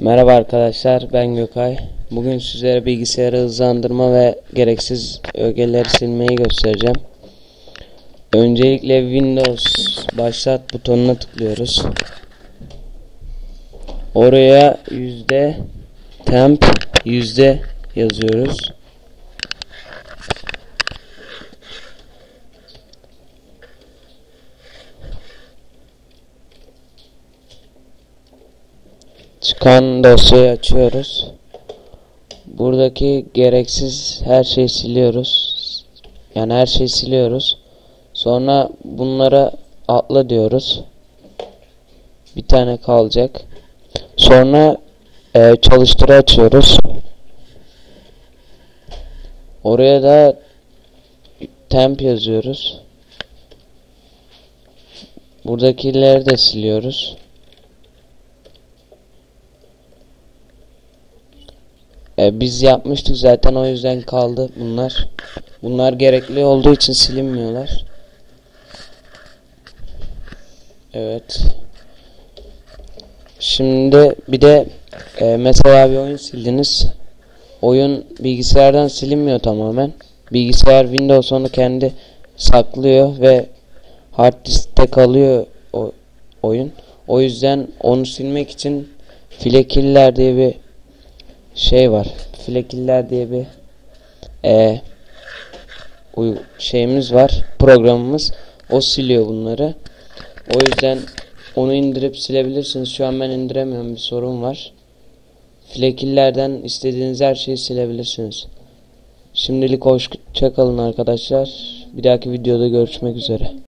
Merhaba arkadaşlar ben Gökay. Bugün sizlere bilgisayarı hızlandırma ve gereksiz ögeleri silmeyi göstereceğim. Öncelikle Windows başlat butonuna tıklıyoruz. Oraya yüzde temp yüzde yazıyoruz. Çıkan dosyayı açıyoruz. Buradaki gereksiz her şeyi siliyoruz. Yani her şeyi siliyoruz. Sonra bunlara atla diyoruz. Bir tane kalacak. Sonra e, çalıştırı açıyoruz. Oraya da temp yazıyoruz. Buradakileri de siliyoruz. E, biz yapmıştık zaten o yüzden kaldı bunlar. Bunlar gerekli olduğu için silinmiyorlar. Evet. Şimdi bir de e, mesela bir oyun sildiniz. Oyun bilgisayardan silinmiyor tamamen. Bilgisayar Windows onu kendi saklıyor ve hard diskte kalıyor o oyun. O yüzden onu silmek için Flekiller diye bir şey var. Flekiller diye bir e, şeyimiz var. Programımız. O siliyor bunları. O yüzden onu indirip silebilirsiniz. Şu an ben indiremiyorum. Bir sorun var. Flekillerden istediğiniz her şeyi silebilirsiniz. Şimdilik hoşça kalın arkadaşlar. Bir dahaki videoda görüşmek üzere.